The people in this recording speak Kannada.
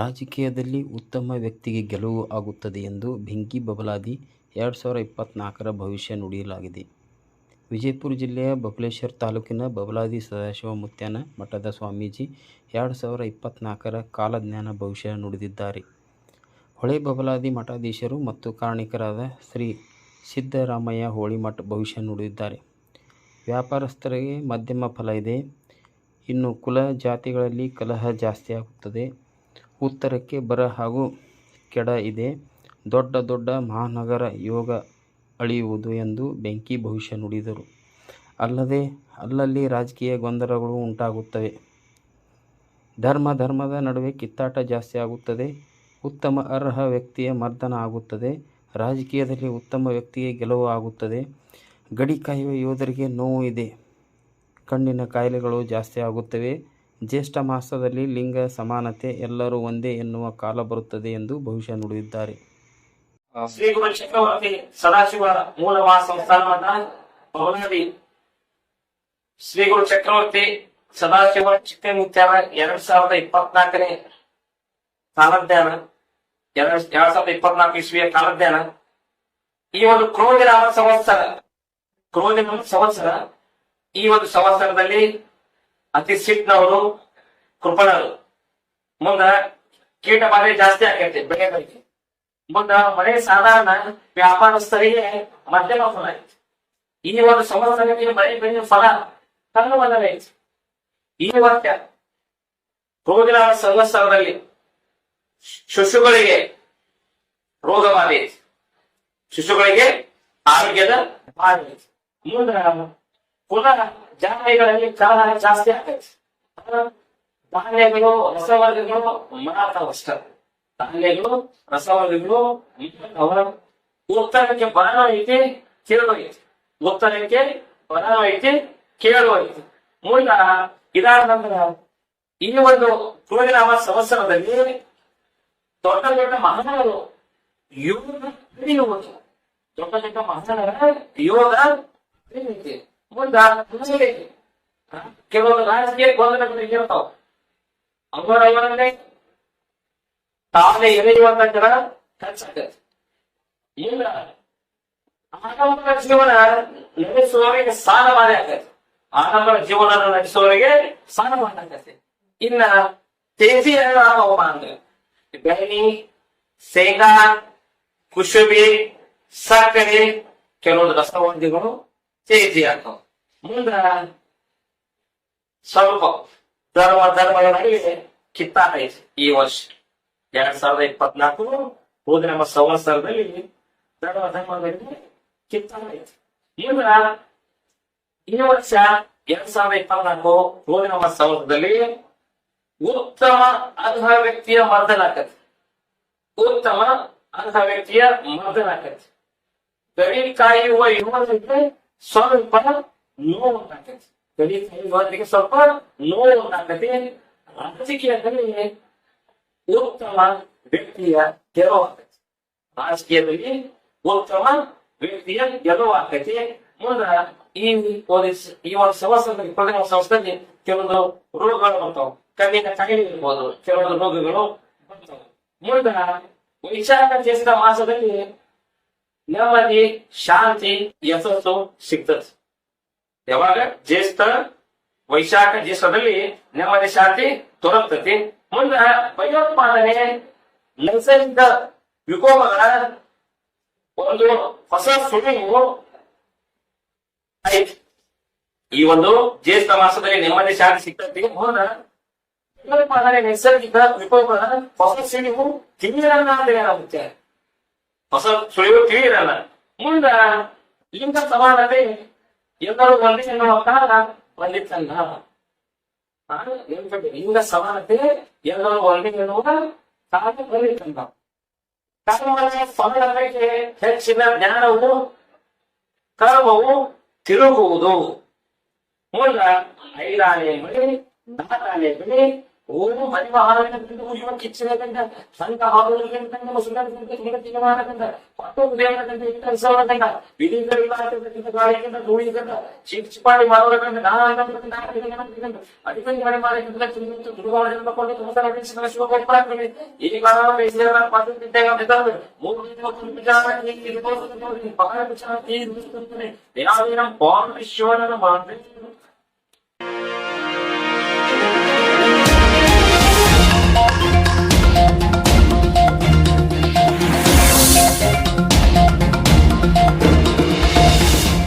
ರಾಜಕೀಯದಲ್ಲಿ ಉತ್ತಮ ವ್ಯಕ್ತಿಗೆ ಗೆಲುವು ಆಗುತ್ತದೆ ಎಂದು ಬೆಂಕಿ ಬಬಲಾದಿ ಎರಡು ಸಾವಿರ ಇಪ್ಪತ್ತ್ನಾಲ್ಕರ ಭವಿಷ್ಯ ನುಡಿಯಲಾಗಿದೆ. ವಿಜಯಪುರ ಜಿಲ್ಲೆಯ ಬಬಲೇಶ್ವರ ತಾಲೂಕಿನ ಬಬಲಾದಿ ಸದಾಶಿವ ಮುತ್ಯಾನ ಮಠದ ಸ್ವಾಮೀಜಿ ಎರಡು ಸಾವಿರ ಇಪ್ಪತ್ತ್ನಾಲ್ಕರ ಕಾಲಜ್ಞಾನ ಭವಿಷ್ಯ ನುಡಿದಿದ್ದಾರೆ. ಹೊಳೆ ಬಬಲಾದಿ ಮಠಾಧೀಶರು ಮತ್ತು ಕಾರಣಿಕರಾದ ಶ್ರೀ ಸಿದ್ದರಾಮಯ್ಯ ಹೋಳಿಮಠ ಭವಿಷ್ಯ ನುಡಿದಿದ್ದಾರೆ. ವ್ಯಾಪಾರಸ್ಥರಿಗೆ ಮಧ್ಯಮ ಫಲ ಇದೆ. ಇನ್ನು ಕುಲ ಜಾತಿಗಳಲ್ಲಿ ಕಲಹ ಜಾಸ್ತಿಯಾಗುತ್ತದೆ. ಉತ್ತರಕ್ಕೆ ಬರ ಹಾಗೂ ಕೆಡ ಇದೆ. ದೊಡ್ಡ ದೊಡ್ಡ ಮಹಾನಗರ ಯೋಗ ಅಳಿಯುವುದು ಎಂದು ಬೆಂಕಿ ಭವಿಷ್ಯ ನುಡಿದರು. ಅಲ್ಲದೆ ಅಲ್ಲಲ್ಲಿ ರಾಜಕೀಯ ಗೊಂದಲಗಳು ಉಂಟಾಗುತ್ತವೆ. ಧರ್ಮ ಧರ್ಮದ ನಡುವೆ ಕಿತ್ತಾಟ ಜಾಸ್ತಿ ಆಗುತ್ತದೆ ಉತ್ತಮ ಅರ್ಹ ವ್ಯಕ್ತಿಯ ಮರ್ದನ ಆಗುತ್ತದೆ. ರಾಜಕೀಯದಲ್ಲಿ ಉತ್ತಮ ವ್ಯಕ್ತಿಗೆ ಗೆಲುವು ಆಗುತ್ತದೆ. ಗಡಿ ಕಾಯುವ ಯೋಧರಿಗೆ ನೋವು ಇದೆ. ಕಣ್ಣಿನ ಕಾಯಿಲೆಗಳು ಜಾಸ್ತಿಯಾಗುತ್ತವೆ. ಜ್ಯೇಷ್ಠ ಮಾಸದಲ್ಲಿ ಲಿಂಗ ಸಮಾನತೆ ಎಲ್ಲರೂ ಒಂದೇ ಎನ್ನುವ ಕಾಲ ಬರುತ್ತದೆ ಎಂದು ಭವಿಷ್ಯ ನುಡಿದಿದ್ದಾರೆ. ಶ್ರೀ ಗುರು ಚಕ್ರವರ್ತಿ ಸದಾಶಿವ ಮೂಲ ಮಹಾಸಂಸ್ಥಾನ ಮಠ ಶ್ರೀ ಗುರು ಚಕ್ರವರ್ತಿ ಸದಾಶಿವ ಚಿಕ್ಕಮುತ್ಯಾನ ಎರಡ್ ಸಾವಿರದ ಇಪ್ಪತ್ನಾಲ್ಕನೇ ಕಾಲಜ್ಞಾನ ಎರಡ್ ಎರಡ್ ಸಾವಿರದ ಇಪ್ಪತ್ನಾಲ್ಕು ಇಸ್ವಿಯ ಕಾಲಜ್ಞಾನ ಈ ಒಂದು ಕ್ರೋಧಿರಾಮ ಸಂವತ್ಸರ, ಕ್ರೋಧಿನ ಸಂವತ್ಸರ ಈ ಒಂದು ಸಂವತ್ಸರದಲ್ಲಿ ಅತಿ ಸಿಟ್ನವರು ಕೃಪಣರು ಮುಂದ ಕೀಟ ಬಾಧೆ ಜಾಸ್ತಿ ಆಗೈತಿ ಬೆಳೆಗಳಿಗೆ ಮುಂದ ಮಳೆ ಸಾಧಾರಣ ವ್ಯಾಪಾರಸ್ಥರಿಗೆ ಮಧ್ಯಮ ಫಲ ಐತಿ. ಈ ಒಂದು ಸಮಸ್ಯೆ ಮಳೆ ಬೆಳೆಯ ಫಲ ಕಣ್ಣುವಲ್ಲವೇ ಐತಿ. ಈ ವಾಕ್ಯ ರೋಗಿನ ಸಂವತ್ಸರದಲ್ಲಿ ಶಿಶುಗಳಿಗೆ ರೋಗ ಬಾಧೆ ಐತಿ. ಶಿಶುಗಳಿಗೆ ಆರೋಗ್ಯದ ಬಾಧೆ ಐತಿ. ಮುಂದ ಪುನಃ ಜಾತಿಗಳಲ್ಲಿ ಕಲಹ ಜಾಸ್ತಿ ಆಗೈತಿ ಧಾನ್ಯಗಳು, ರಸವರ್ಗಗಳು ಮಾರಾಟವಷ್ಟ ಧಾನ್ಯಗಳು, ರಸವರ್ಗಗಳು ಅವರ ಉತ್ತರಕ್ಕೆ ಬರನೂ ಐತಿ ಕೇಳೋ ಐತಿ. ಉತ್ತರಕ್ಕೆ ಬರನೂ ಐತಿ ಕೇಳೋ ಐತಿ. ಮುಂದ ಇದಾದ ಈ ಒಂದು ಪ್ರೋಗ್ರಾಮ ಸಂವತ್ಸರದಲ್ಲಿ ದೊಡ್ಡ ದೊಡ್ಡ ಮಹಾನಗರು ಯೋಗ ದೊಡ್ಡ ದೊಡ್ಡ ಮಹಾನಗರ ಯೋಗ ಮುಂದ ಮುಗಿದೈತಿ. ಕೆಲವೊಂದು ರಾಜಕೀಯ ಗೊಂದಲಗಳು ಇರ್ತಾವ ಅವರವರನ್ನೇ ತಾನೇ ಎಳೆಯುವಂತ ಜನ ಹೆಚ್ಚಾಗತ್ತೆ ಇಲ್ಲ ಆಡಂಬರ ಜೀವನ ನಡೆಸುವವರಿಗೆ ಸಾಲಮಾರಿ ಆಗತ್ತೆ ಆಡಂಬರ ಜೀವನ ನಡೆಸುವವರಿಗೆ ಸಾಲಮಾರಿ ಆಗತ್ತೆ ಇನ್ನ ತೇಜಿ ಅವಮಾನ ಬೆಳ್ಳಿ ಶೇಂಗಾ ಕುಶುಬಿ ಸಕ್ಕರೆ ಕೆಲವೊಂದು ರಸವರ್ದಿಗಳು ತೇಜಿ ಆಗ್ತಾವ ಮುಂದ ಸ್ವಲ್ಪ ಧರ್ಮ ಧರ್ಮದ ನಡುವೆ ಕಿತ್ತಾಟ ಐತಿ ಈ ವರ್ಷ ಎರಡ್ ಸಾವಿರದ ಇಪ್ಪತ್ನಾಲ್ಕು ಹೋದ ನಮ್ಮ ಸಂವತ್ಸರದಲ್ಲಿ ಧರ್ಮ ಧರ್ಮದ ನಡುವೆ ಕಿತ್ತಾಟ ಐತಿ ಈಗ ಈ ವರ್ಷ ಎರಡ್ ಸಾವಿರದ ಇಪ್ಪತ್ನಾಲ್ಕು ಹೋದ ನಮ್ಮ ಸಂವತ್ಸರದಲ್ಲಿ ಉತ್ತಮ ಅರ್ಹ ವ್ಯಕ್ತಿಯ ಮರ್ದನ ಆಕತಿ ಉತ್ತಮ ಅರ್ಹ ವ್ಯಕ್ತಿಯ ಮರ್ದನ ಆಕತಿ ಗಡಿ ಕಾಯುವ ಯುವಕರಿಗೆ ಸ್ವಲ್ಪ ನೋವು ಉಂಟಾಕತಿ ಗಡಿ ಕಾಯುವವರಿಗೆ ಸ್ವಲ್ಪ ನೋವು ಉಂಟಾಕತಿ ರಾಜಕೀಯದಲ್ಲಿ ಉತ್ತಮ ವ್ಯಕ್ತಿಯ ಗೆಲುವು ಆಕತಿ ರಾಜಕೀಯದಲ್ಲಿ ಉತ್ತಮ ವ್ಯಕ್ತಿಯ ಗೆಲುವು ಆಕತಿ ಮುಂದ ಈ ಪೊಲೀಸ್, ಈ ಒಂದು ಸಂವತ್ಸರದಲ್ಲಿ ಪ್ರಧಾನ ಸಂಸ್ಥೆಯಲ್ಲಿ ಕೆಲವೊಂದು ರೋಗಗಳು ಬರ್ತಾವ. ಕಣ್ಣಿನ ಕಾಯಿಲೆ ಇರ್ಬೋದು ಕೆಲವೊಂದು ರೋಗಗಳು ಮುಂದ ಜ್ಯೇಷ್ಠ ಮಾಸದಲ್ಲಿ ನೆಮ್ಮದಿ, ಶಾಂತಿ, ಯಶಸ್ಸು ಸಿಗ್ತದೆ. ಯಾವಾಗ ಜ್ಯೇಷ್ಠ ವೈಶಾಖ ಜ್ಯೇಷ್ಠದಲ್ಲಿ ನೆಮ್ಮದಿ, ಶಾಂತಿ ದೊರಕ್ತತಿ ಮುಂದ ಭಯೋತ್ಪಾದನೆ, ನೈಸರ್ಗಿಕ ವಿಕೋಪಗಳ ಒಂದು ಹೊಸ ಸುಳಿವು ಈ ಒಂದು ಜ್ಯೇಷ್ಠ ಮಾಸದಲ್ಲಿ ನೆಮ್ಮದಿ, ಶಾಂತಿ ಸಿಗ್ತತಿ ಮುಂದ ಭಯೋತ್ಪಾದನೆ, ನೈಸರ್ಗಿಕ ವಿಕೋಪಗಳ ಹೊಸ ಸುಳಿವು ತಿಂಗಳ ಅಂತ ಏನಾಗುತ್ತೆ ಹೊಸ ಸುಳಿವು ತಿಳಿಯಿರಲ್ಲ. ಮುಂದ ಲಿಂಗ ಸಮಾನತೆ ಎಲ್ಲರೂ ಒಂದೇ ಎನ್ನುವ ಕಾಲ ನೆನ್ಪಿಡಿ, ಲಿಂಗ ಸಮಾನತೆ ಎಲ್ಲರೂ ಒಂದೇ ಎನ್ನುವ ಕಾಲ ಬಂದಿತ್ತಲ್ಲ. ಕರ್ಮದ ಸಮಾನತೆಗೆ ಹೆಚ್ಚಿನ ಜ್ಞಾನವು ಕರ್ಮವು ತಿರುಗುವುದು. ಮುಂದ ಐದಾನೆ ಬಳಿ ನಾಲ್ಕಾನೆ ಬೆಳೆ ஓம் மணிமகாரகத்திற்கு முழுவன் கிச்சனகண்ட சங்க ஆவலகண்ட முசுகரகண்ட நிகத்திகமானகண்ட பட்டோபேரகண்ட இத்தரசவகண்ட விதிகளில்லாதகண்ட காரியகண்ட தூளிகண்ட சீர்ச்சிப்பாடி மாவரகண்ட நாககண்ட நாககண்ட அடிப்படை மணிமாரகண்ட துணிந்து துருவாவகண்ட கொண்டு துமசரகண்ட சிவ சிவகோபுரகண்ட இனி காரணம் பேசியவரா பார்த்து திட்டகம் நிதாவது மூணு தினம் பிச்சாரா நீ இது போது பகர